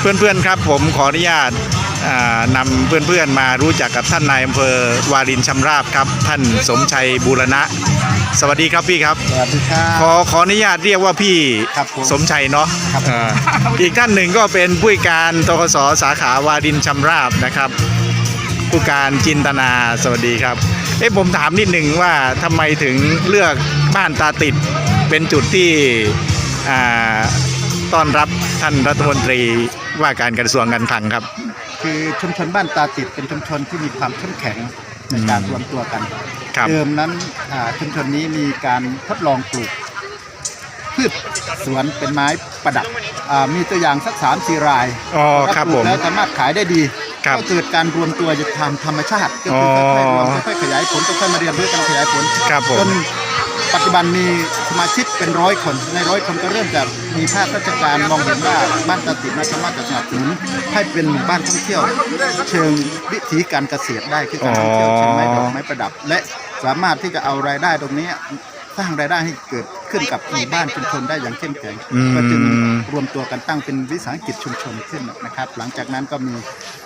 เพื่อนๆครับผมขออนุญาตอ่านำเพื่อนๆมารู้จักกับท่านนายอำเภอวารินชำราบครับ ท่านสมชัยบูรณะ สวัสดีครับพี่ครับ สวัสดีครัขอบขออนุญาตเรียกว่าพี่ครับผมสมชัยเนาะครับอ่าอีกท่านหนึ่งก็เป็นผู้การตกสสาขาวารินชำราบนะครับ ผู้การจินตนาสวัสดีครับเอ๊ะผมถามนิดหนึ่งว่าทำไมถึงเลือกบ้านตาติดเป็นจุดที่อ่าต้อนรับท่านรัฐมนตรี ว่าการกระทรวงการคลังครับ คือชุมชนบ้านตาติดเป็นชุมชนที่มีความเข้มแข็งในการรวมตัวกันครับ เดิมนั้นอ่าชุมชนนี้มีการทดลองปลูก พืชสวนเป็นไม้ประดับอ่ามีตัวอย่างสักสามสี่รายอ๋อแล้วครับปลูผกมแล้วสามารถขายได้ดีครับ ก็เกิดการรวมตัวจะทำธรรมชาติก็คืออ๋อค่อยๆรวมค่อยๆขยายผลค่อยๆมาเรียนรู้กันขยายผล ครับผมจน ปัจจุบันมีสมาชิกเป็นร้อยคน ในร้อยคนก็เริ่มจากมีภาคราชการมองเห็นว่าบ้านตาติดนะสามารถจะสนับสนุนให้เป็นหมู่บ้านท่องเที่ยว เชิงวิถีการเกษตรได้คือการท่องเที่ยวเชิงไม้ดอกไม้ประดับ และสามารถที่จะเอารายได้ตรงนี้สร้างรายได้ให้เกิดขึ้นกับหมู่บ้านชุมชนได้อย่างเข้มแข็งอืมก็จึงรวมตัวกันตั้งเป็นวิสาหกิจชุมชนขึ้นนะครับ หลังจากนั้นก็มี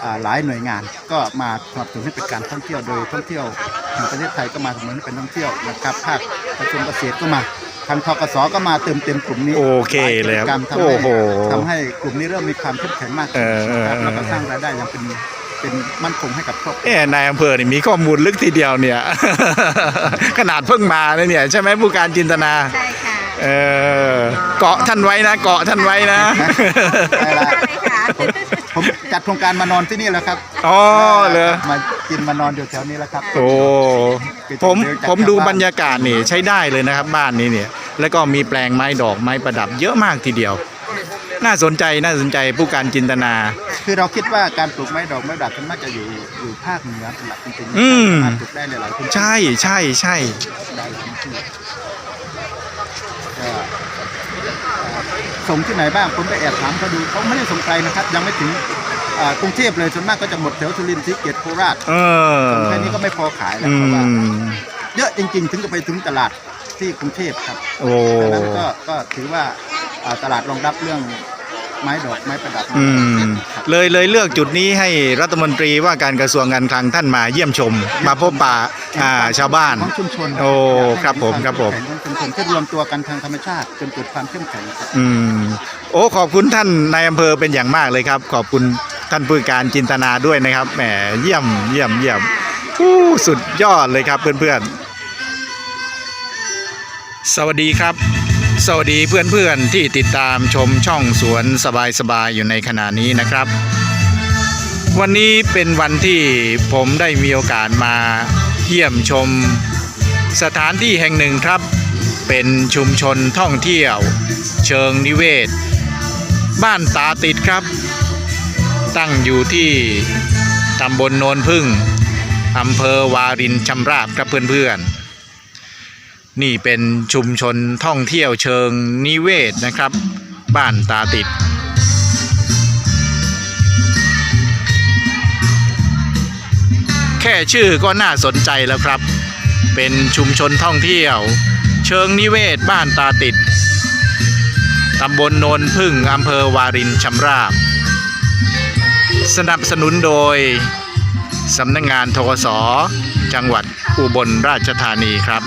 อ่าหลายหน่วยงานก็มาสนับสนุนให้เป็นการท่องเที่ยวโดยท่องเที่ยว แห่งประเทศไทยก็มาสนับสนุนให้เป็นท่องเที่ยวนะครับภาคกระทรวงเกษตรก็มาทางทกสก็มาเติมเต็มกลุ่มนี้โอเคเลยครับหากิจกรรมทำโอ้ให้โหทำให้กลุ่มนี้เริ่มมีความเข้มแข็งมากเอขึ้นอเออนะครับเออแล้วก็สร้างรายได้อย่างเป็นเป็นมั่นคงให้กับครอบครัวเอ๊ะนายอำเภอนี่มีข้อมูลลึกทีเดียวเนี่ย ขนาดเพิ่งมาเลยเนี่ยใช่ไหมผู้การจินตนาใช่ค่ะเออ เกาะท่านไว้นะเกาะท่านไว้นะได้ละใช่ค่ะผมผมจัดโครงการมานอนที่นี่แล้วครับอ๋อเหรอ มากินมานอนอยู่แถวนี้แล้วครับโอ้ผมผมดูบรรยากาศนี่ใช้ได้เลยนะครับบ้านนี้เนี่ย แล้วก็มีแปลงไม้ดอกไม้ประดับเยอะมากทีเดียว น่าสนใจน่าสนใจผู้การจินตนา คือเราคิดว่าการปลูกไม้ดอกไม้ประดับมันน่าจะอยู่อยู่ภาคเหนือเป็นหลักจริงๆอืม สามารถปลูกได้หลายๆพื้นที่ ใช่ใช่ใช่ ได้หลายพื้นที่ก็ ส่งที่ไหนบ้างผมไปแอบถามเขาดูเขาไม่ได้ส่งไกลนะครับ ยังไม่ถึงอ่ากรุงเทพเลยส่วนมากก็จะหมดแถวสุรินทร์ศรีเกียรติโคราชเออส่งแค่นี้ก็ไม่พอขายแล้วอืเพราะว่ามเยอะจริง ๆ ถึงจะไปถึงตลาดที่กรุงเทพครับโอ้ ดังนั้นก็ก็ถือว่าอ่าตลาดรองรับเรื่อง ไม้ดอกไม้ประดับอืมครับเลยเลยเลือกจุดนี้ให้รัฐมนตรีว่าการกระทรวงการคลังท่านมาเยี่ยมชม มาพบปะอ่าชาวบ้าน ของชุมชนโอ้ยากให้ครับผมครับผมวาเข้แข็งของชุมชนที่รวมตัวกันทางธรรมชาติจนเกิดความเข้มแข็งครับ อืมโอ้ขอบคุณท่านนายอำเภอเป็นอย่างมากเลยครับ ขอบคุณท่านผู้การจินตนาด้วยนะครับแหมเยี่ยมเยี่ยมเยี่ยมอู้สุดยอดเลยครับเพื่อนๆ สวัสดีครับ สวัสดีเพื่อนๆที่ติดตามชมช่องสวนสบายๆอยู่ในขณะนี้นะครับ วันนี้เป็นวันที่ผมได้มีโอกาสมาเยี่ยมชมสถานที่แห่งหนึ่งครับ เป็นชุมชนท่องเที่ยว เชิงนิเวศ บ้านตาติดครับ ตั้งอยู่ที่ตำบลโนนพึ่งอำเภอวารินชำราบครับเพื่อนๆ นี่เป็นชุมชนท่องเที่ยวเชิงนิเวศนะครับ บ้านตาติด แค่ชื่อก็น่าสนใจแล้วครับ เป็นชุมชนท่องเที่ยว เชิงนิเวศบ้านตาติดตำบลโนนพึ่งอำเภอวารินชำราบ สนับสนุนโดยสำนักงงานทกสจังหวัดอุบลราชธานีครับ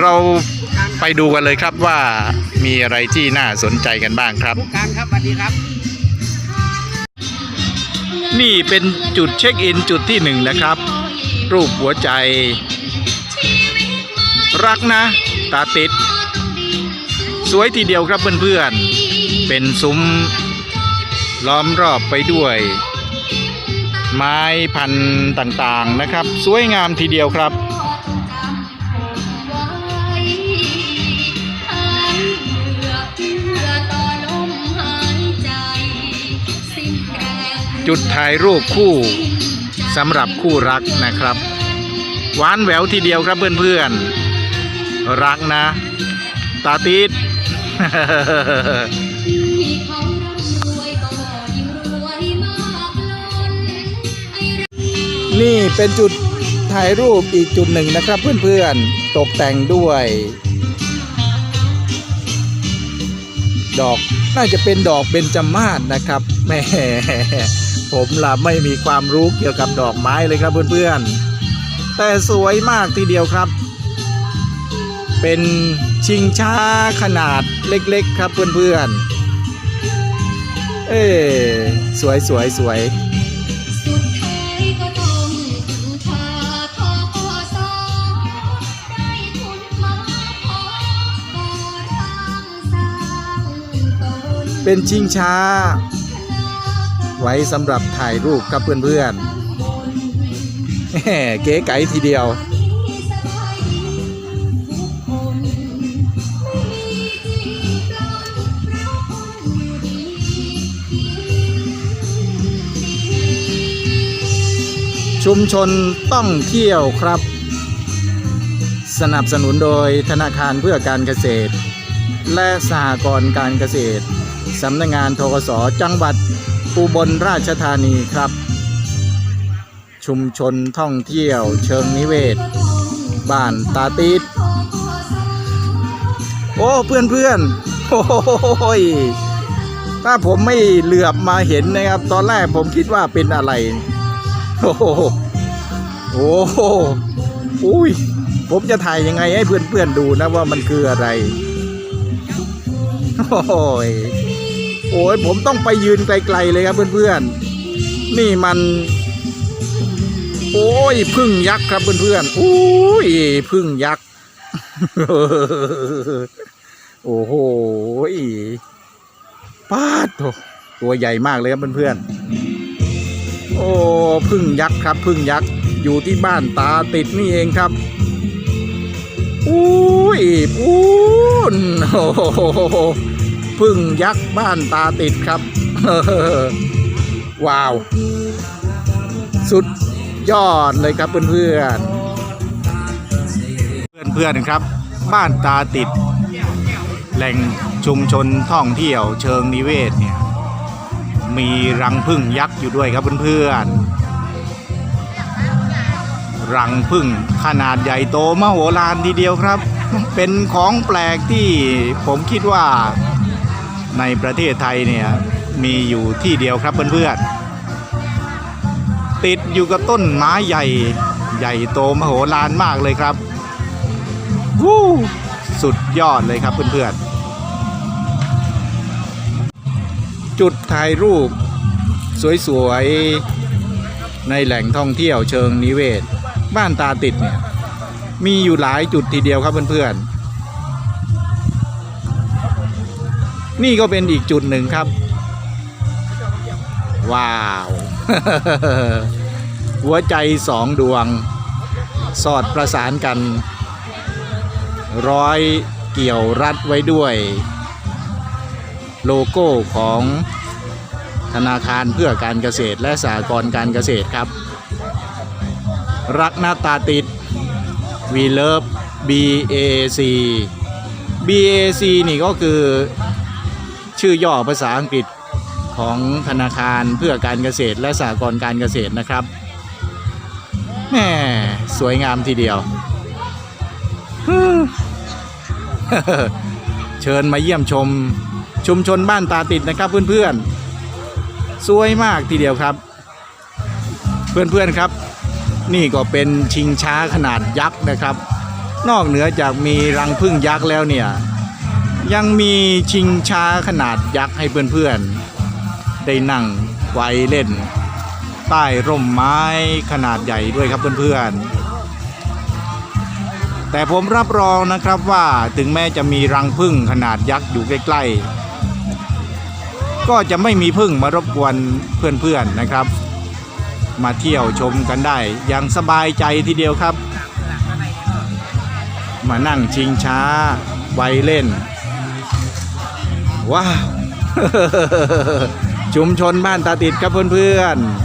เราไปดูกันเลยครับว่ามีอะไรที่น่าสนใจกันบ้างครับการครับสวัสดีครับ นี่เป็นจุดเช็คอินจุดที่หนึ่งนะครับ รูปหัวใจ รักนะ ตาติด สวยทีเดียวครับเพื่อนๆ เป็นซุ้มล้อมรอบไปด้วย ไม้พันธุ์ต่างๆนะครับ สวยงามทีเดียวครับ จุดถ่ายรูปคู่สำหรับคู่รักนะครับหวานแหววทีเดียวครับเพื่อนๆ รักนะ ตาติดนี่เป็นจุดถ่ายรูปอีกจุดหนึ่งนะครับเพื่อนๆ ตกแต่งด้วย ดอกน่าจะเป็นดอกเบญจมาศนะครับแม่ ผมล่ะไม่มีความรู้เกี่ยวกับดอกไม้เลยครับเพื่อนๆ แต่สวยมากทีเดียวครับ เป็นชิงช้าขนาดเล็กๆครับเพื่อนๆ เอ้สวยสวยสวยสุดท้ายก็ต้องพึ่งพาทกสได้ทุนมาพอก่อร่างสร้างตนเป็นชิงช้า ไว้สำหรับถ่ายรูปครับเพื่อนๆเก๋ไก๋ทีเดียวชุมชนต้องเที่ยวครับ สนับสนุนโดยธนาคารเพื่อการเกษตร และสหกรณ์การเกษตร สำนักงานทกสจังหวัด อุบลราชธานีครับ ชุมชนท่องเที่ยวเชิงนิเวศ บ้านตาติดโอ้เพื่อนเพื่อนโอ้ยถ้าผมไม่เหลือบมาเห็นนะครับ ตอนแรกผมคิดว่าเป็นอะไร โอ้โหโอ้โหอุ้ยผมจะถ่ายยังไงให้เพื่อนๆดูนะว่ามันคืออะไร โอ้ย โอ้ยผมต้องไปยืนไกลๆเลยครับเพื่อนๆ นี่มัน โอ้ยพึ่งยักษ์ครับเพื่อนๆอุ้ยพึ่งยักษ์โอ้โหป้าดตัวใหญ่มากเลยครับเพื่อนๆ โอ้พึ่งยักษ์ครับพึ่งยักษ์อยู่ที่บ้านตาติดนี่เองครับอุ้ยปูนโอ้โห พึ่งยักษ์บ้านตาติดครับ ว้าว สุดยอดเลยครับเพื่อนๆเพื่อนๆครับ บ้านตาติด แหล่งชุมชนท่องเที่ยวเชิงนิเวศเนี่ย มีรังผึ้งยักษ์อยู่ด้วยครับเพื่อนๆรังผึ้งขนาดใหญ่โตมโหฬารทีเดียวครับ เป็นของแปลกที่ผมคิดว่า ในประเทศไทยเนี่ยมีอยู่ที่เดียวครับเพื่อนๆติดอยู่กับต้นไม้ใหญ่ใหญ่โตมโหฬารมากเลยครับวู้สุดยอดเลยครับเพื่อนๆจุดถ่ายรูป สวยๆ ในแหล่งท่องเที่ยวเชิงนิเวศ บ้านตาติดเนี่ยมีอยู่หลายจุดทีเดียวครับเพื่อนๆ นี่ก็เป็นอีกจุดหนึ่งครับ ว้าว หัวใจสองดวง สอดประสานกัน ร้อยเกี่ยวรัดไว้ด้วย โลโก้ของธนาคารเพื่อการเกษตรและสหกรณ์การเกษตรครับ รักหน้าตาติด We Love BAC BAC นี่ก็คือ ชื่อย่อภาษาอังกฤษของธนาคารเพื่อการเกษตรและสหกรณ์การเกษตรนะครับแหม่สวยงามทีเดียว เชิญมาเยี่ยมชมชุมชนบ้านตาติดนะครับเพื่อนๆ สวยมากทีเดียวครับ เพื่อนๆครับ นี่ก็เป็นชิงช้าขนาดยักษ์นะครับ นอกเหนือจากมีรังพึ่งยักษ์แล้วเนี่ย ยังมีชิงช้าขนาดยักษ์ให้เพื่อนๆ ได้นั่งไว้เล่น ใต้ร่มไม้ขนาดใหญ่ด้วยครับเพื่อนๆ แต่ผมรับรองนะครับว่าถึงแม้จะมีรังผึ้งขนาดยักษ์อยู่ใกล้ๆ ก็จะไม่มีผึ้งมารบกวนเพื่อนๆนะครับ มาเที่ยวชมกันได้อย่างสบายใจทีเดียวครับ มานั่งชิงช้าไวเล่น ว้าว ชุมชนบ้านตาติดครับเพื่อนๆ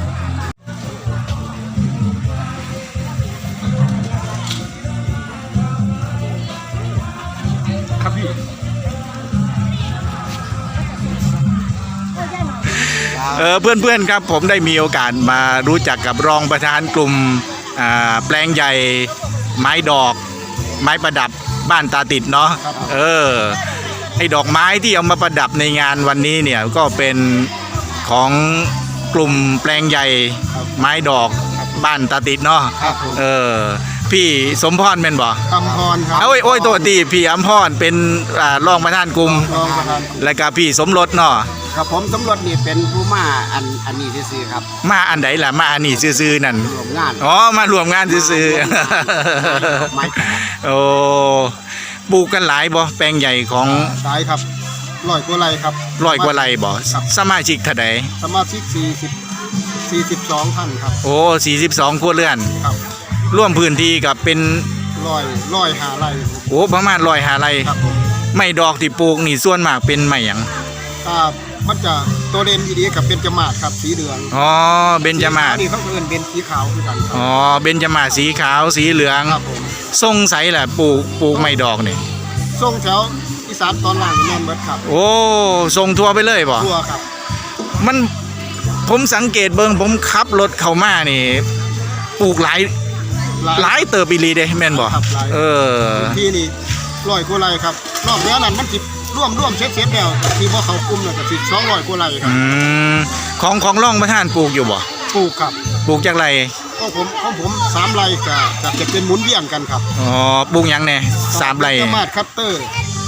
เออเพื่อนๆครับผมได้มีโอกาสมารู้จักกับรองประธานกลุ่มอ่าแปลงใหญ่ไม้ดอก ไม้ประดับบ้านตาติดเนาะครับเออ ไอ้ดอกไม้ที่เอามาประดับในงานวันนี้เนี่ยก็เป็นของกลุ่มแปลงใหญ่ครับไม้ดอกบ้านตาติดเนาะครับผม เออพี่สมพรเป็นบ่คำพรครับโอ้ยโอ้ยตัวตีพี่อัมพรเป็นอ่ารองประธานกลุ่ม รองประธานแล้วก็พี่สมรสเนาะครับผมตำรวจนี่เป็นผู้มาอันอันนี้ซื่อๆครับมาอันไหนล่ะมาอันนี้ซื่อๆนั่นรวมงานอ๋อมารวมงานซื่อไม้ป่าๆโอ้ ปลูกกันหลายบ่แปลงใหญ่ของได้ครับร้อยกว่าไรครับร้อยกว่าไร่บ่ครับสมาชิกเท่าใดสมาชิก40 42ท่านครับ โอ้42ครัวเรือนครับร่วมพื้นที่กับเป็นร้อยร้อยหาไรโอ้ประมาณ100หาไร่ครับผมไม่ดอกที่ปลูกนี่ส่วนมากเป็นไม้หยังอ่า มันจะตัวเด่นดีๆกับเป็นจมาศครับสีเหลืองอ๋อเบญจมาศสีขวนี่เขาเอิ้นเป็นสีขาวคือกันครัอ๋อเบญจมาศสีขาวสีเหลืองครับผมทรงใสแหละปลูกปลูกไม้ดอกนี่ส่งแถวอีสานตอนล่างนี่แม่นเบิดครับ โอ้ทรงทั่วไปเลยบ่ทั่วครับ มันผมสังเกตเบิงผมขับรถเข้ามานี่ปลูกหลายหลายเติบอีหลีเด้แม่นบ่ครับหลายเออที่นี่ร้อยกว่าไรครับรอบเนี้ยนั้นมันสิ ร่วมร่วมเช็ดเช็ดๆแล้วที่ว่าเขากลุ่มน่ะก็สิ200กว่าไรครัอืบมของของร่องประธานปลูกอยู่บ่ปลูกครับปลูกจากไรของผมของผมสามไรก็จะจะเป็นหมุนเวียนกันครับอ๋อปลูกหยังแน่สามไรสามารถคัตเตอร์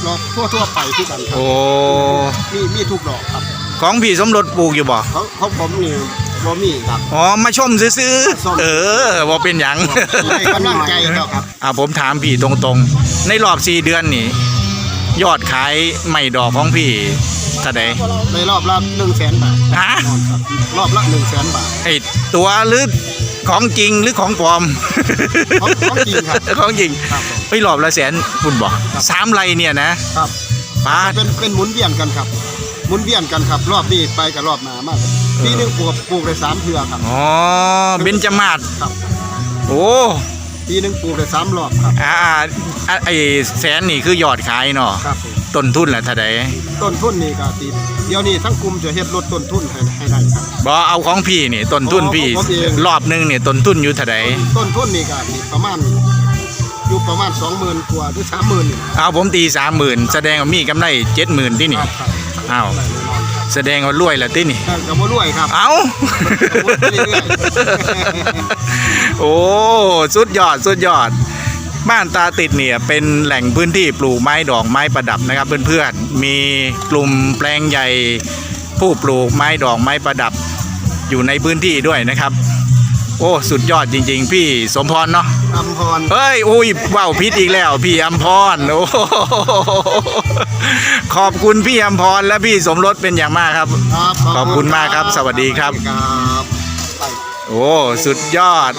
รอบทั่วทั่วๆไปที่กันครับโอ้มีมีทุกดอกครับของพี่สมรสปลูกอยู่บ่ของของผมนี่บ่มีครับ อ๋อมาชมซื้อชม ๆเออบ่เป็นหยัง ให้กำลังใจครับ อ่าผมถามพี่ตรงๆ ในรอบ4เดือนนี่ ยอดขายไม่ดอกของพี่เท่าใดในรอบละ100,000บาทฮะครับรอบละ100,000บาทไอตัวหรือของจริงหรือของปลอม ของของจริงครับ ของจริงครับผมไปหลอบละแสนคุณบอกสามไรเนี่ยนะครับป้าดเป็นเป็นหมุนเวียนกันครับหมุนเวียนกันครับ รอบนี้ไปกับรอบหน้ามากปีหนึงปลูกปลูกได้สามเทื่อครับอ๋อเบญจมาศครับ โอ้ ปีหนึงปลูกได้สามรอบครับ อ่าอ่าไอแสนนี่คือยอดขายเนาะครับผมต้นทุนแหละเท่าใดต้นทุนนี่ก็ตีเดี๋ยวนี้ทั้งกลุ่มจะเฮ็ดลดต้นทุนให้ให้ได้ครับบอเอาของพี่นี่ต้นทุนพี่ของผมเอง รอบหนึงเนี่ยต้นทุนอยู่เท่าใดต้นทุนนี่ก็นี่ประมาณอยู่ประมาณ20,000กว่าหรือ30,000นี่เอาผมตีสามหมื่นแสดงว่ามีกำไรเจ็ดหมื่นที่คนี่รับครับอ้าว ได้แน่นอน แสดงว่ารวยละที่นี่แต่ก็บ่รวยครับ เอาไปเรื่อยโอ้ สุดยอด สุดยอด บ้านตาติดเนี่ยเป็นแหล่งพื้นที่ปลูกไม้ดอกไม้ประดับนะครับเพื่อนๆ มีกลุ่มแปลงใหญ่ผู้ปลูกไม้ดอกไม้ประดับอยู่ในพื้นที่ด้วยนะครับ โอ้ สุดยอดจริง ๆ พี่สมพรเนาะอำพรเฮ้ยอุ้ยว่าวพิษอีกแล้ว พี่อัมพรโอ้โหขอบคุณพี่อัมพรและพี่สมรสเป็นอย่างมากครับ ครับขอบคุณมากครับ สวัสดีครับ ครับไปโอ้ สุดยอด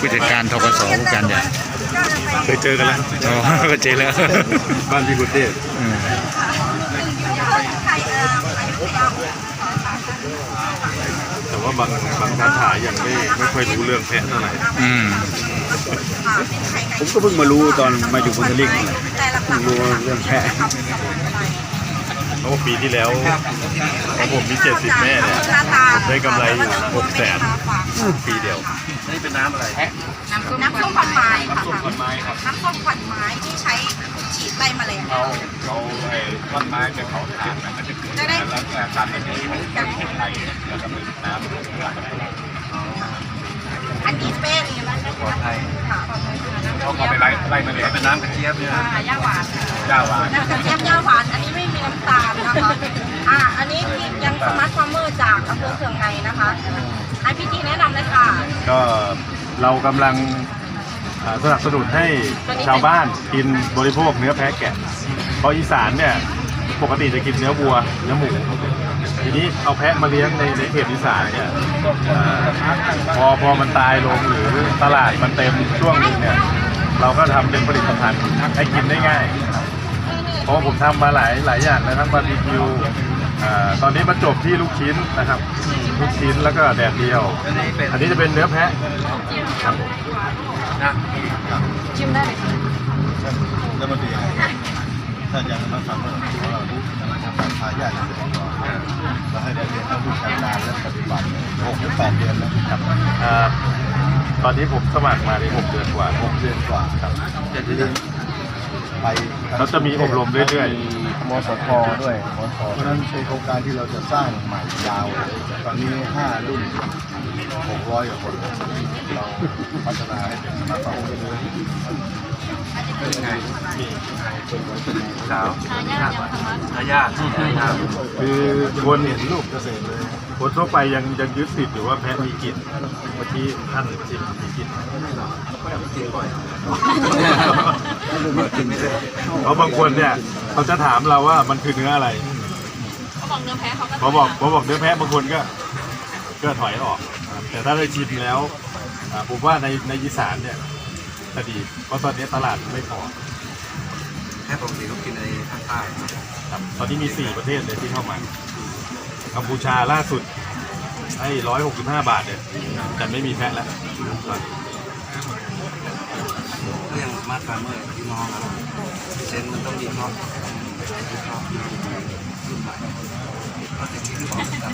ผู้จัดการทกศผู้การใหญ่เคยเจอกันแล้วอ๋อก็เจอแล้ว บ้านพี่กุเทพใครเอ่ออายุยาวแต่ว่าบางบางร้านขายยังไม่ไม่ค่อยรู้เรื่องแพะเท่าไหร่อืมผมก็เพิ่งมารู้ตอนมาอยู่บนทลิกนี่แหละแต่หลักเพิ่งรู้เรื่องแพะเพ ราะว่าปีที่แล้วของผมมีเจ็ดสิบแม่เนี่ยหน้าตาได้กำไรอยู่หกแสนปีเดียวน้ำส้มน้ำส้มควันไม้ค่ะน้ำส้มควันไม้ครับน้ำส้มควันไม้ที่ใช้ฉีดไล่แมลงเราเราไอ้ต้นไม้เป็นเขาถ่านนะมันจะเกิดจะได้ลักษณะการเป็นที่มันเป็นไทยแล้วก็เป็นน้ำไหลอันนี้เป้นี่มันได้ปลอดภัยค่ะปลอดภัยค่ะน้ำเขากระก็เทียมไปไล่ไล่มาเลยเป็นน้ำกระเจี๊ยบเนี่ยอ่าย่าหวานค่ะย่าหวานน้ำกระเทียมย่าหวานอันนี้ไม่มี น้ำตาลนะคะ อ่าอันนี้ยังสมาร์ทฟาร์มเมอร์จากอำเภอเคืองในนะคะให้พี่จีแนะนำเลยค่ะ ก็เรากำลังอ่าสนับสนุนให้ชาวบ้านกินบริโภคเนื้อแพะแกะ เพราะอีสานเนี่ยปกติจะกินเนื้อวัวเนื้อหมู ทีนี้เอาแพะมาเลี้ยงในในเขตอีสานเนี่ยอ่าพอพอมันตายลงหรือตลาดมันเต็มช่วงหนึงเนี่ยเราก็ทำเป็นผลิตภัณฑ์ให้กินได้ง่าย เพราะว่าผมทำมาหลายหลายอย่างนะทั้งบาร์บีคิวอ่าตอนนี้มาจบที่ลูกชิ้นนะครับ ลูกชิ้นแล้วก็แดดเดียว อันนี้จะเป็นเนื้อแพะครับผมชิมได้เลยค่ะแล้วมันดีถ้าอย่างนั้นทำให้เราทายาทเราให้ได้เรียนรู้วิชาการและปฏิบัติหกถึงแปดเดือนแล้วครับอ่าตอนนี้ผมสมัครมาในหกเดือนกว่าหกเดือนกว่าครับ ไปเขาจะมีอบรมเรื่อยมสทด้วยมสเพราะฉะนั้นเป็นโครงการที่เราจะสร้างใหม่ยาว ตอนนี้ห้ารุ่นหกร้อยกว่าคนเราพัฒนาให้เป็นมาต่อไปเรื่อยเป็นไงๆสาวทายาททายาทคือคนเห็นรูปเกษตรเลย คนทั่วไปยังยังยึดติดอยู่ว่าแพะมีกลิ่นเมื่อกี้ท่านชิมมีกลิ่นเพราะบางคนเนี่ยเขาจะถามเราว่ามันคือเนื้ออะไรเขาบอกเนื้อแพ้เขาก็บอกพอบอกเนื้อแพะบางคนก็ ก็ถอยออก แต่ถ้าได้ชิมแล้วอ่าผมว่าในในอีสานเนี่ยจะดีเพราะตอนนี้ตลาดไม่พอแค่ปกติเขากินในภาคใต้ครับตอนนี้มี4ประเทศเลยที่เข้ามา กัมพูชาล่าสุดให้ร้อยหกสิบห้าบาทเนี่ยแต่ไม่มีแพะแล้วเรื่องมาตร์คฟาร์เมอร์ที่น้องนะเซนมันต้องมีครอบมีครอบรุ่นม่ก็จะมีของต่า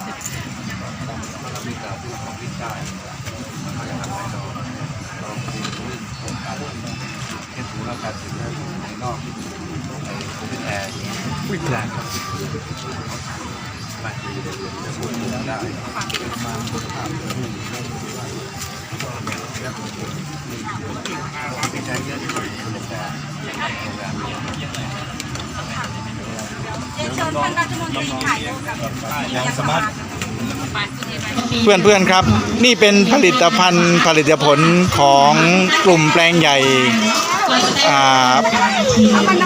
เรามีแต่ผู้ของวิจัยเราจะทำให้เราเราเป็นเรื่องของการเก็บหูและการสื่อสารในนอกในคอมพิวเตอร์วิจัยครับบางทีจะพูดถึงได้ไม่ใช่เยอะที่สุดแรงแรม เชิญท่านรัฐมนตรีถ่ายรูปกับยังสมาร์ทเพื่อนเพื่อนครับ นี่เป็นผลิตภัณฑ์ผลิตผลของกลุ่มแปลงใหญ่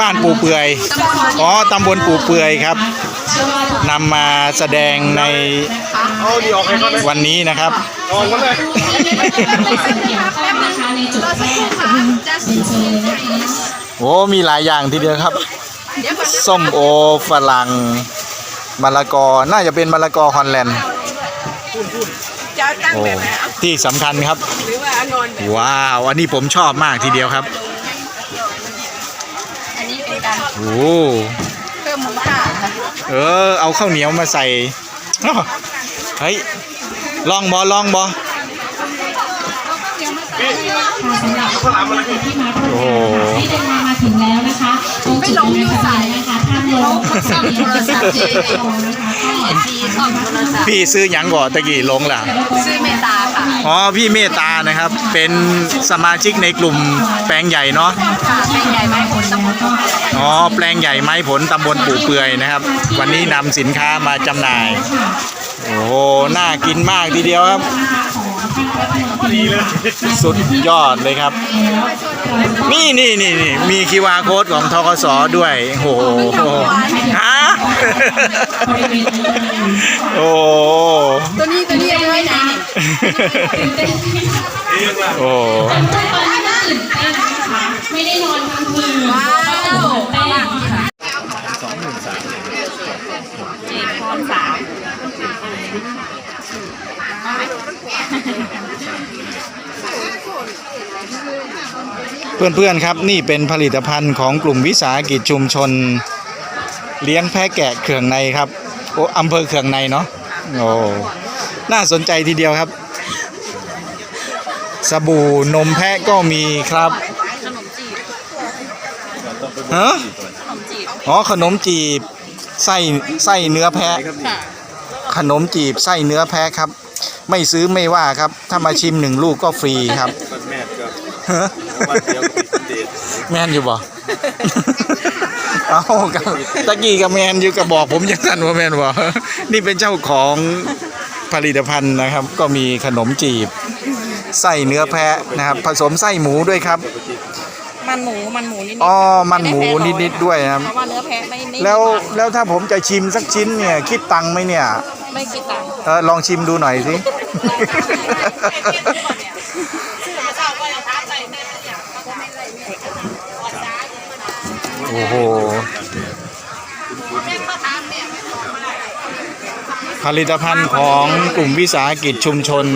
บ้านปูเปื่อยอ๋อตำบลปูเปื่อยครับ นำมาแสดงในวันนี้นะครับ โอ้มีหลายอย่างทีเดียวครับ ส้มโอฝรั่งมะละกอ น่าจะเป็นมะละกอฮอลแลนด์ที่สำคัญครับ ว้าว อันนี้ผมชอบมากทีเดียวครับ โอ้ เพิ่มมูลค่าค่ะเออ เอาข้าวเหนียวมาใส่อ้อเฮ้ยลองบอลองบอสำหรับผู้ที่มาร่วมงานค่ะที่เดินทางมาถึงแล้วนะคะตรงจุดนี้นะคะ ท่านลงซ่อมโทรศัพท์เองเอซีซ่อมโทรศัพท์พี่ซื้อหยังก่อตะกี้ลงล่ะซื้อเมตตาค่ะอ๋อพี่เมตตานะครับ เป็นสมาชิกในกลุ่มแปลงใหญ่เนาะ ค่ะเป็นใหญ่ไหมผลตำบลอ๋อแปลงใหญ่ไม้ผลตำบลปู่เปือยนะครับ วันนี้นำสินค้ามาจำหน่าย โอ้โหน่ากินมากทีเดียวครับ สุดยอดเลยครับ นี่นี่นี่นี่มีคิวอาร์โค้ดของทกสด้วยโอ้โหฮะโอ้ตัวนี้ตัวนี้เอาไว้ไหนนี่โอ้ตอนนี้ก็ตื่นเต้นนะคะไม่ได้นอนทั้งคืน ว้าว เต้น สองหมื่นสาม เจ็ดพรสาม เพื่อนๆครับนี่เป็นผลิตภัณฑ์ของกลุ่มวิสาหกิจชุมชน เลี้ยงแพะแกะเขื่องในครับโอ้อำเภอเขื่องในเนาะโอ้น่าสนใจทีเดียวครับ สบู่นมแพะก็มีครับฮะอ๋อขนมจีบไส้ไส้เนื้อแพะขนมจีบไส้เนื้อแพะครับ ไม่ซื้อไม่ว่าครับ ถ้ามาชิมหนึ่งลูกก็ฟรีครับฮะ วันเดียวกินเดทแมนอยู่บ่ เอากับตะกี้กับแมนอยู่กับบอกผมยังสั่นว่าแมนบ่ นี่เป็นเจ้าของผลิตภัณฑ์นะครับ ก็มีขนมจีบไส้เนื้อแพะนะครับ ผสมไส้หมูด้วยครับ มันหมูมันหมูนิดๆอ๋อ มันหมูนิดๆด้วยนะครับ เพราะว่าเนื้อแพะไม่ไม่แล้วมีมันแล้วถ้าผมจะชิมสักชิ้นเนี่ย คิดตังค์ไหมเนี่ย ไม่คิดตังค์ เออลองชิมดูหน่อยสิ โอ้โหผลิตภัณฑ์ของกลุ่มวิสาหกิจชุมชน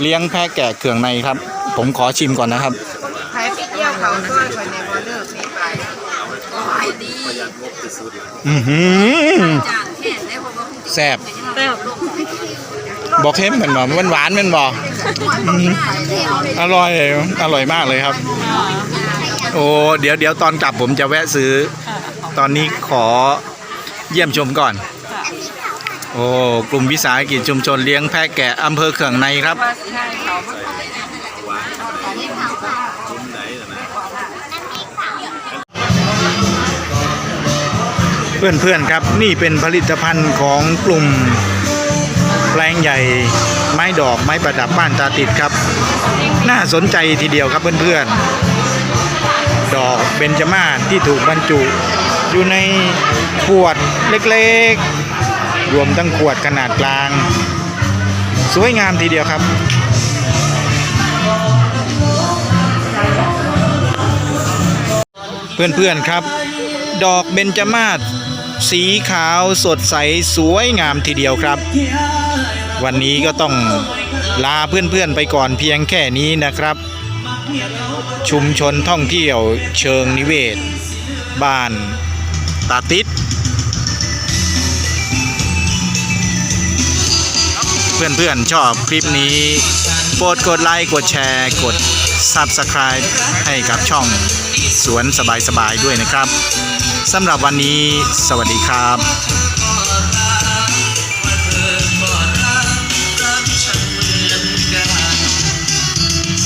เลี้ยงแพะแกะเขื่องในครับ ผมขอชิมก่อนนะครับขายเที่ยวเขาช่วยคนในบอนเลอร์ไปขายดีอือหือแซ่บบอกเค็มเหมือนบอกมันหวานมันบอกอร่อย อร่อยมากเลยครับ โอ้เดี๋ยวเดี๋ยวตอนกลับผมจะแวะซื้อตอนนี้ขอเยี่ยมชมก่อนโอ้กลุ่มวิสาหกิจชุมชนเลี้ยงแพะแกะอำเภอเขื่องในครับ ว่าสิให้เขามาเพื่อนๆครับนี่เป็นผลิตภัณฑ์ของกลุ่มแปลงใหญ่ไม้ดอกไม้ประดับบ้านตาติดครับ น่าสนใจทีเดียวครับเพื่อนๆ ดอกเบญจมาศที่ถูกบรรจุ อยู่ในขวดเล็กๆ รวมทั้งขวดขนาดกลาง สวยงามทีเดียวครับเพื่อนๆครับ ดอกเบญจมาศสีขาวสดใสสวยงามทีเดียวครับ วันนี้ก็ต้องลาเพื่อนๆไปก่อนเพียงแค่นี้นะครับ ชุมชนท่องเที่ยวเชิงนิเวศ บ้านตาติดเพื่อนๆ ชอบคลิปนี้ โปรดกดไลค์กดแชร์กด Subscribe ให้กับช่องสวนสบายๆด้วยนะครับสำหรับวันนี้ สวัสดีครับ